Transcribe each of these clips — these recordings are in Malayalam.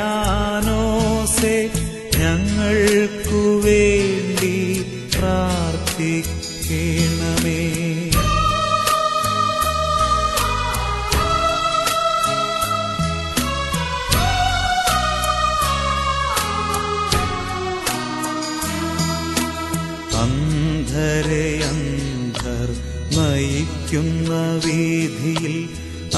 സബസ്ത്യാനോസെ ഞങ്ങൾക്കു വേണ്ടി പ്രാർത്ഥിക്കണമേ. അന്ധരെ അന്ധർ നയിക്കുന്ന വീതിയിൽ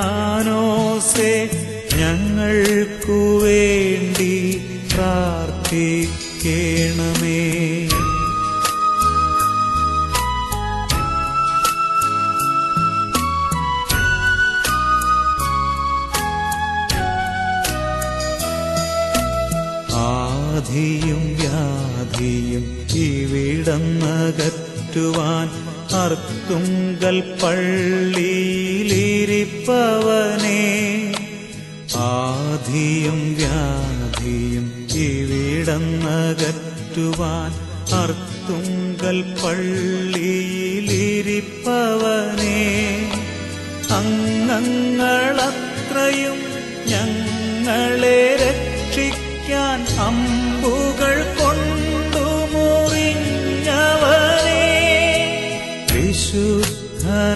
സെബസ്ത്യാനോസെ ഞങ്ങൾക്കു വേണ്ടി പ്രാർത്ഥിക്കണമേ. ആധിയും വ്യാധിയും ഇവിടന്നകറ്റുവാൻ അർത്തുങ്കൽ പള്ളിയിലിരിപ്പവനെ ആധിയും വ്യാധിയും ഇവിടന്നകറ്റുവാൻ അർത്തുങ്കൽ പള്ളിയിലിരിപ്പവനെ അംഗങ്ങളത്രയും ഞങ്ങളെ രക്ഷിക്കാൻ അമ്പുകൾ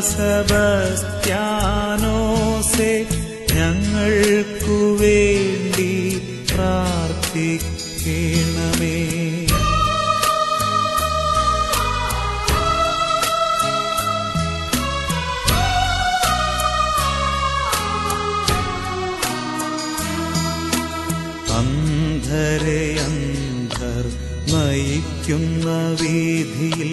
സെബസ്ത്യാനോസെ ഞങ്ങൾക്കു വേണ്ടി പ്രാർത്ഥിക്കണമേ. അന്ധരെ അന്ധർ വീതിയിൽ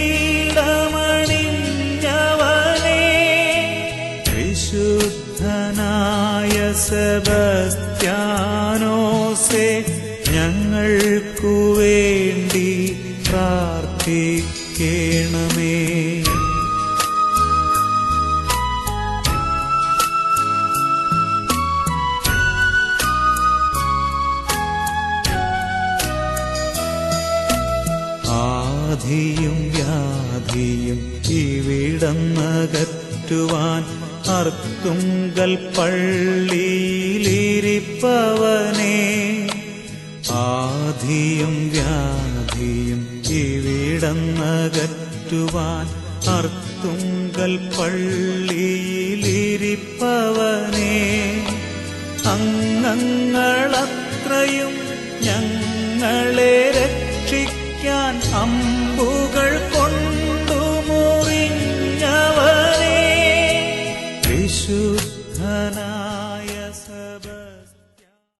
സെബസ്ത്യാനോസെ ഞങ്ങൾക്കു വേണ്ടി പ്രാർത്ഥിക്കണമേ. ആധിയും വ്യാധിയും ഇവിടന്നകറ്റുവാൻ അർത്തുങ്കൽ പള്ളിയിലിരിപ്പവനെ ആധിയും വ്യാധിയും ഇവിടന്നകറ്റുവാൻ അർത്തുങ്കൽ പള്ളിയിലിരിപ്പവനെ അംഗങ്ങളത്രയും ഞങ്ങളെ രക്ഷിക്കാൻ അമ്പുകൾ